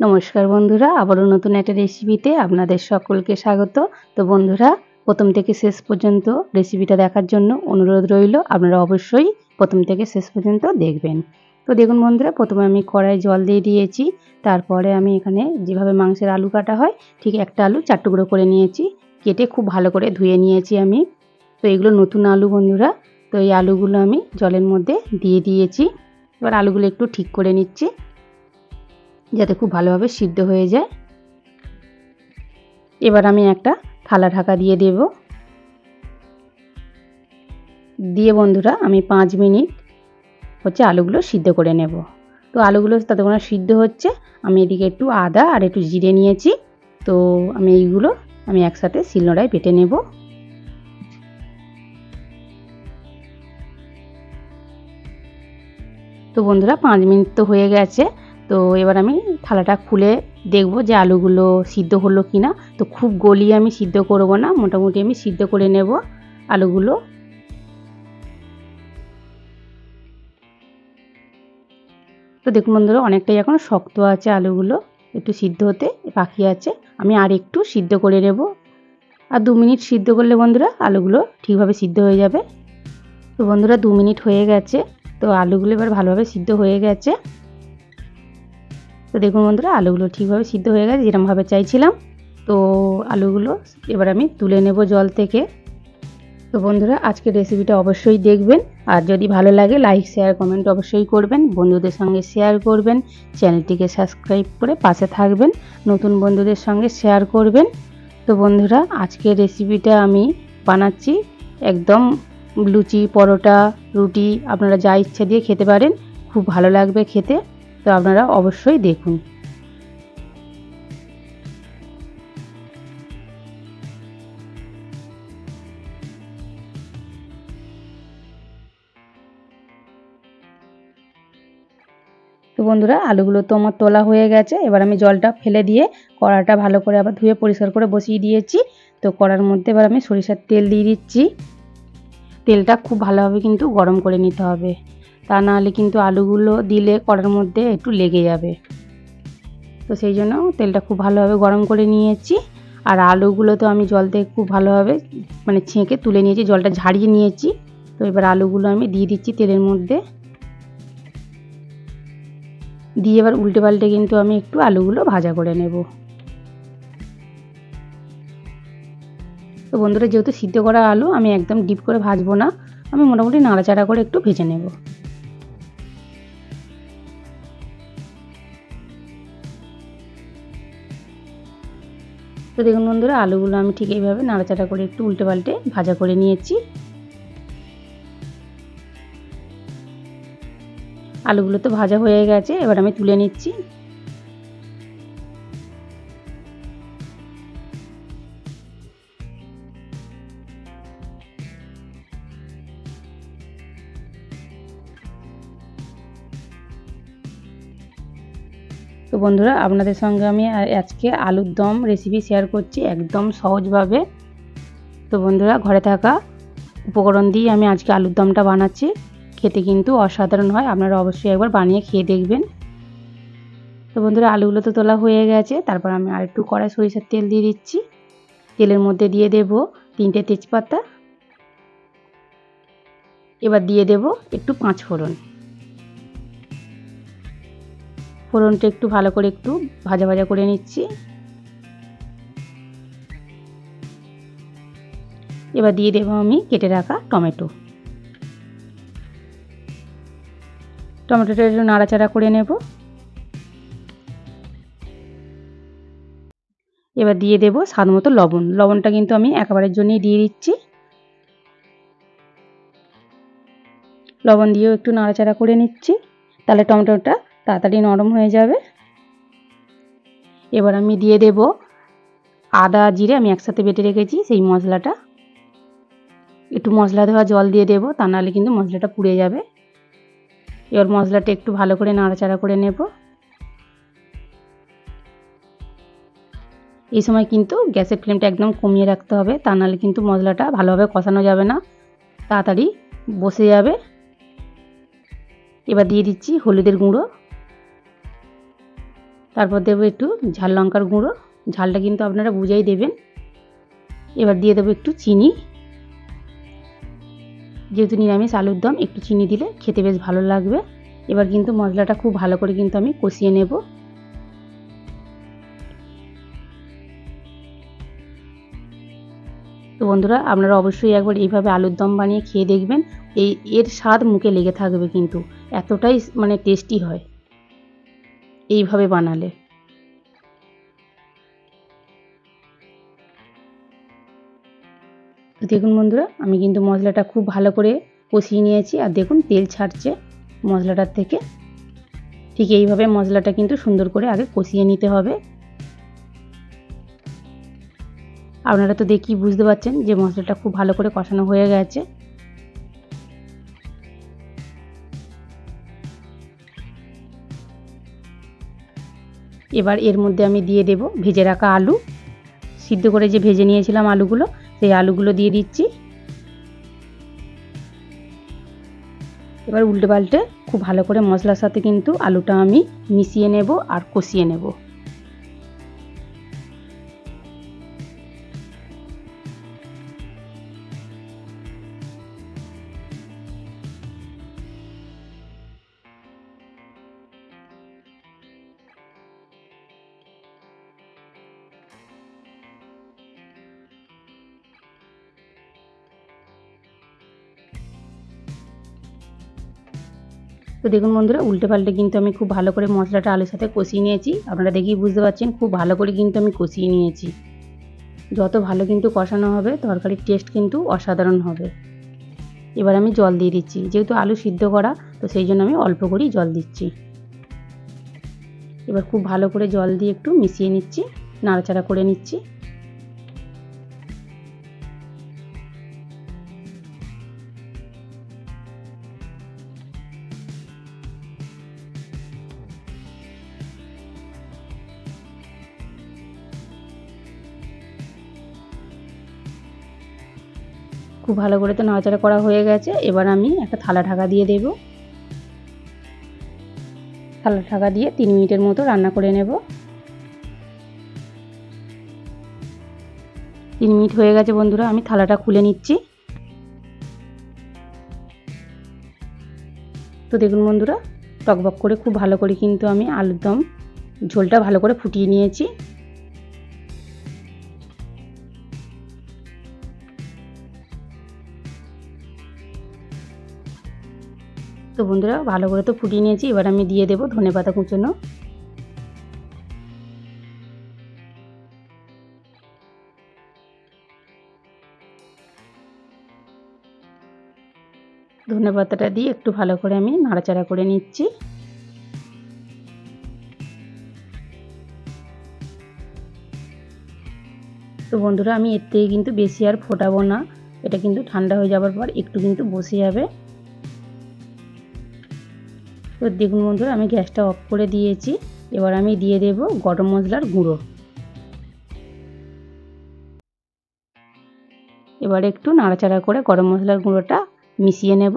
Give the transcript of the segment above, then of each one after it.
নমস্কার বন্ধুরা, আবারও নতুন একটা রেসিপিতে আপনাদের সকলকে স্বাগত। তো বন্ধুরা, প্রথম থেকে শেষ পর্যন্ত রেসিপিটা দেখার জন্য অনুরোধ রইল, আপনারা অবশ্যই প্রথম থেকে শেষ পর্যন্ত দেখবেন। তো দেখুন বন্ধুরা, প্রথমে আমি কড়াই জল দিয়ে দিয়েছি, তারপরে আমি এখানে যেভাবে মাংসের আলু কাটা হয়, ঠিক একটা আলু চার টুকরো করে নিয়েছি, কেটে খুব ভালো করে ধুয়ে নিয়েছি আমি। তো এগুলো নতুন আলু বন্ধুরা, তো এই আলুগুলো আমি জলের মধ্যে দিয়ে দিয়েছি। এবার আলুগুলো একটু ঠিক করে নিচ্ছি। যাতে খুব ভালোভাবে সিদ্ধ হয়ে যায়। এবার আমি একটা থালা ঢাকা দিয়ে দেব। দিয়ে বন্ধুরা, আমি পাঁচ মিনিট হচ্ছে আলুগুলো সিদ্ধ করে নেব। তো আলুগুলো ততক্ষণ সিদ্ধ হচ্ছে, আমি এদিকে একটু আদা আর একটু জিরে নিয়েছি। তো আমি এইগুলো আমি একসাথে শিলনোড়ায় বেটে নেব। তো বন্ধুরা, পাঁচ মিনিট তো হয়ে গেছে। তো এবার আমি থালাটা খুলে দেখব যে আলুগুলো সিদ্ধ হলো কি না তো খুব গলিয়ে আমি সিদ্ধ করব না, মোটামুটি আমি সিদ্ধ করে নেব আলুগুলো। তো দেখুন বন্ধুরা, অনেকটাই এখন শক্ত আছে আলুগুলো, একটু সিদ্ধ হতে বাকি আছে। আমি আর একটু সিদ্ধ করে নেব। আর দু মিনিট সিদ্ধ করলে বন্ধুরা, আলুগুলো ঠিকভাবে সিদ্ধ হয়ে যাবে। তো বন্ধুরা, দু মিনিট হয়ে গেছে, তো আলুগুলো এবার ভালোভাবে সিদ্ধ হয়ে গেছে। তো দেখুন বন্ধুরা, আলুগুলো ঠিকভাবে সিদ্ধ হয়ে গেছে যেরকমভাবে চাইছিলাম। তো আলুগুলো এবার আমি তুলে নেব জল থেকে। তো বন্ধুরা, আজকের রেসিপিটা অবশ্যই দেখবেন। আর যদি ভালো লাগে লাইক শেয়ার কমেন্ট অবশ্যই করবেন। বন্ধুদের সঙ্গে শেয়ার করবেন। চ্যানেলটিকে সাবস্ক্রাইব করে পাশে থাকবেন। নতুন বন্ধুদের সঙ্গে শেয়ার করবেন। তো বন্ধুরা, আজকের রেসিপিটা আমি বানাচ্ছি। একদম লুচি, পরোটা, রুটি, আপনারা যা ইচ্ছা দিয়ে খেতে পারেন। খুব ভালো লাগবে খেতে। তো আপনারা অবশ্যই দেখুন। তো বন্ধুরা, আলুগুলো তো আমার তোলা হয়ে গেছে। এবার আমি জলটা ফেলে দিয়ে কড়াটা ভালো করে আবার ধুয়ে পরিষ্কার করে বসিয়ে দিয়েছি। তো কড়ার মধ্যে এবার আমি সরিষার তেল দিয়ে দিচ্ছি। তেলটা খুব ভালোভাবে কিন্তু গরম করে নিতে হবে। তা নাহলে কিন্তু আলুগুলো দিলে কড়ার মধ্যে একটু লেগে যাবে। তো সেই জন্য তেলটা খুব ভালোভাবে গরম করে নিয়েছি। আর আলুগুলো তো আমি জল থেকে খুব ভালোভাবে মানে ছেঁকে তুলে নিয়েছি, জলটা ঝাড়িয়ে নিয়েছি। তো এবার আলুগুলো আমি দিয়ে দিচ্ছি তেলের মধ্যে। দিয়ে এবার উল্টে পাল্টে কিন্তু আমি একটু আলুগুলো ভাজা করে নেব। তো বন্ধুরা, যেহেতু সিদ্ধ করা আলু, আমি একদম ডিপ করে ভাজবো না। আমি মোটামুটি নাড়াচাড়া করে একটু ভেজে নেব। তো দেখুন বন্ধুরা, আলুগুলো আমি ঠিক এইভাবে নাড়াচাড়া করে একটু উল্টে পাল্টে ভাজা করে নিয়েছি। আলুগুলো তো ভাজা হয়ে গেছে, এবার আমি তুলে নিচ্ছি। তো বন্ধুরা, আপনাদের সঙ্গে আমি আজকে আলুর দম রেসিপি শেয়ার করছি একদম সহজভাবে। তো বন্ধুরা, ঘরে থাকা উপকরণ দিয়ে আমি আজকে আলুর দমটা বানাচ্ছি। খেতে কিন্তু অসাধারণ হয়, আপনারা অবশ্যই একবার বানিয়ে খেয়ে দেখবেন। তো বন্ধুরা, আলুগুলো তো তোলা হয়ে গেছে, তারপর আমি আর একটু কড়াই সরিষার তেল দিয়ে দিচ্ছি। তেলের মধ্যে দিয়ে দেব তিনটে তেজপাতা। এবার দিয়ে দেব একটু পাঁচ ফোড়ন। ফোড়নটা একটু ভালো করে একটু ভাজা ভাজা করে নিচ্ছি। এবার দিয়ে দেবো আমি কেটে রাখা টমেটো। টমেটোটা একটু নাড়াচাড়া করে নেব। এবার দিয়ে দেব স্বাদ মতো লবণ। লবণটা কিন্তু আমি একেবারের জন্যই দিয়ে দিচ্ছি। লবণ দিয়েও একটু নাড়াচাড়া করে নিচ্ছি। তাহলে টমেটোটা তাড়াতাড়ি নরম হয়ে যাবে। এবার আমি দিয়ে দেব আদা, জিরে, আমি একসাথে বেটে রেখেছি সেই মশলাটা। একটু মশলা দেওয়া জল দিয়ে দেবো, তা নাহলে কিন্তু মশলাটা পুড়ে যাবে। এবার মশলাটা একটু ভালো করে নাড়াচাড়া করে নেব। এই সময় কিন্তু গ্যাসের ফ্লেমটা একদম কমিয়ে রাখতে হবে, তা নাহলে কিন্তু মশলাটা ভালোভাবে কষানো যাবে না। তাড়াতাড়ি বসে যাবে। এবার দিয়ে দিচ্ছি হলুদের গুঁড়ো। তারপর দেবো একটু ঝাল লঙ্কার গুঁড়ো। ঝালটা কিন্তু আপনারা বুঝাই দেবেন। এবার দিয়ে দেবো একটু চিনি। যেহেতু নিরামিষ আলুর দম, একটু চিনি দিলে খেতে বেশ ভালো লাগবে। এবার কিন্তু মশলাটা খুব ভালো করে কিন্তু আমি কষিয়ে নেব। তো বন্ধুরা, আপনারা অবশ্যই একবার এইভাবে আলুর দম বানিয়ে খেয়ে দেখবেন। এই, এর স্বাদ মুখে লেগে থাকবে কিন্তু। এতটাই মানে টেস্টি হয়। এইভাবে বানালে। দেখুন বন্ধুরা, আমি কিন্তু মশলাটা খুব ভালো করে কষিয়ে নিয়েছি আর দেখুন তেল ছাড়ছে মশলাটার থেকে। ঠিক এইভাবে মশলাটা কিন্তু সুন্দর করে আগে কষিয়ে নিতে হবে। আপনারা তো দেখি বুঝতে পারছেন যে মশলাটা খুব ভালো করে কষানো হয়ে গেছে। এবার এর মধ্যে আমি দিয়ে দেব ভেজে রাখা আলু। সিদ্ধ করে যে ভেজে নিয়েছিলাম আলুগুলো, সেই আলুগুলো দিয়ে দিচ্ছি। এবার উল্টে পাল্টে খুব ভালো করে মশলার সাথে কিন্তু আলুটা আমি মিশিয়ে নেব আর কষিয়ে নেব। তো দেখুন বন্ধুরা, উল্টে পাল্টে কিন্তু আমি খুব ভালো করে মশলাটা আলুর সাথে কষিয়ে নিয়েছি। আপনারা দেখেই বুঝতে পারছেন, খুব ভালো করে কিন্তু আমি কষিয়ে নিয়েছি। যত ভালো কিন্তু কষানো হবে, তরকারির টেস্ট কিন্তু অসাধারণ হবে। এবার আমি জল দিয়ে দিচ্ছি, যেহেতু আলু সিদ্ধ করা, তো সেই জন্য আমি অল্প করেই জল দিচ্ছি। এবার খুব ভালো করে জল দিয়ে একটু মিশিয়ে নিচ্ছি, নাড়াচাড়া করে নিচ্ছি। খুব ভালো করে তো নাড়াচাড়া করা হয়ে গেছে। এবার আমি একটা থালা ঢাকা দিয়ে দেব। থালা ঢাকা দিয়ে তিন মিনিটের মতো রান্না করে নেব। তিন মিনিট হয়ে গেছে বন্ধুরা, আমি থালাটা খুলে নিচ্ছি। তো দেখুন বন্ধুরা, টকবক করে খুব ভালো করে কিন্তু আমি আলুর দম ঝোলটা ভালো করে ফুটিয়ে নিয়েছি। তো বন্ধুরা, ভালো করে তো ফুটিয়ে নিয়েছি, এবার আমি দিয়ে দেবো ধনে পাতা কুচোনো। ধনে পাতাটা দিয়ে একটু ভালো করে আমি নাড়াচাড়া করে নিচ্ছি। তো বন্ধুরা, আমি এর থেকে কিন্তু বেশি আর ফোটাবো না, এটা কিন্তু ঠান্ডা হয়ে যাওয়ার পর একটু কিন্তু বসে যাবে। তো দেখুন বন্ধুরা, আমি গ্যাসটা অফ করে দিয়েছি। এবার আমি দিয়ে দেব গরম মশলার গুঁড়ো। এবার একটু নাড়াচাড়া করে গরম মশলার গুঁড়োটা মিশিয়ে নেব।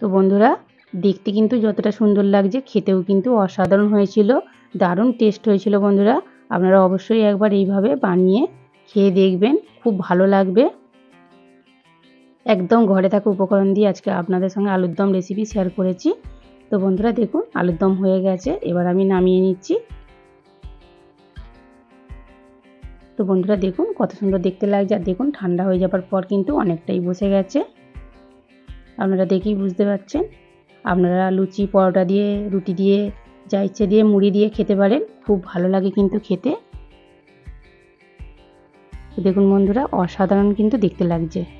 তো বন্ধুরা, দেখতে কিন্তু যতটা সুন্দর লাগছে, খেতেও কিন্তু অসাধারণ হয়েছিল, দারুণ টেস্ট হয়েছিল বন্ধুরা। আপনারা অবশ্যই একবার এইভাবে বানিয়ে খেয়ে দেখবেন, খুব ভালো লাগবে। একদম ঘরে থাকা উপকরণ দিয়ে আজকে আপনাদের সঙ্গে আলুর দম রেসিপি শেয়ার করেছি। তো বন্ধুরা দেখুন, আলুর দম হয়ে গেছে, এবার আমি নামিয়ে নিচ্ছি। তো বন্ধুরা দেখুন, কত সুন্দর দেখতে লাগছে, আর দেখুন, ঠান্ডা হয়ে যাবার পর কিন্তু অনেকটাই বসে গেছে। আপনারা দেখেই বুঝতে পারছেন। আপনারা লুচি, পরোটা দিয়ে, রুটি দিয়ে, যা ইচ্ছে দিয়ে মুড়ি দিয়ে খেতে পারেন, খুব ভালো লাগে কিন্তু খেতে। দেখুন বন্ধুরা, অসাধারণ কিন্তু দেখতে লাগছে।